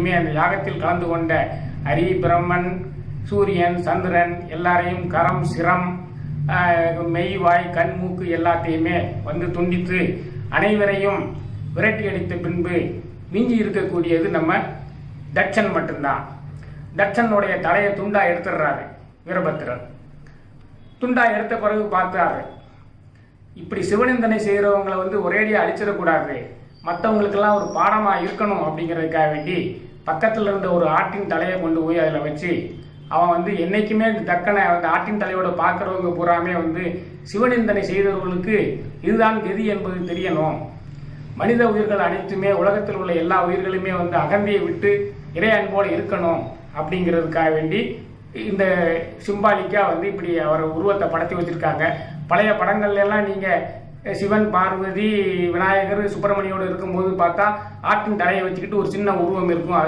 இனிமே அந்த யாகத்தில் கலந்து கொண்ட ஹரி பிரம்மன் சூரியன் சந்திரன் எல்லாரையும் கரம் சிரம் மெய் வாய் கண் மூக்கு எல்லாத்தையுமே வந்து துண்டித்து அனைவரையும் விரட்டி அடித்த பின்பு மிஞ்சி இருக்கக்கூடியது நம்ம தட்சன் மட்டும்தான். தட்சனுடைய தலையை துண்டா எடுத்துடுறாரு வீரபத்திரர் துண்டா எடுத்த பிறகு பார்த்தாரு இப்படி சிவநிந்தனை செய்கிறவங்களை வந்து ஒரேடியாக அழிச்சிடக்கூடாது. மற்றவங்களுக்கெல்லாம் ஒரு பாடமாக இருக்கணும் அப்படிங்கிறதுக்காக வேண்டி பக்கத்தில் இருந்த ஒரு ஆட்டின் தலையை கொண்டு போய் அதில் வச்சு அவன் வந்து என்னைக்குமே தக்கனை அந்த ஆட்டின் தலையோட பார்க்குறவங்க பூராமே வந்து சிவநிந்தனை செய்தவர்களுக்கு இதுதான் கதி என்பது தெரியணும். மனித உயிர்கள் அனைத்துமே உலகத்தில் உள்ள எல்லா உயிர்களுமே வந்து அகந்தியை விட்டு இறை அன்போடு இருக்கணும் அப்படிங்கிறதுக்காக வேண்டி இந்த சிம்பாலிக்காக வந்து இப்படி அவர் உருவத்தை படத்தி வச்சுருக்காங்க. பழைய படங்கள்லாம் நீங்கள் சிவன் பார்வதி விநாயகர் சுப்பிரமணியோடு இருக்கும்போது பார்த்தா ஆட்டின் தலையை வச்சுக்கிட்டு ஒரு சின்ன உருவம் இருக்கும்.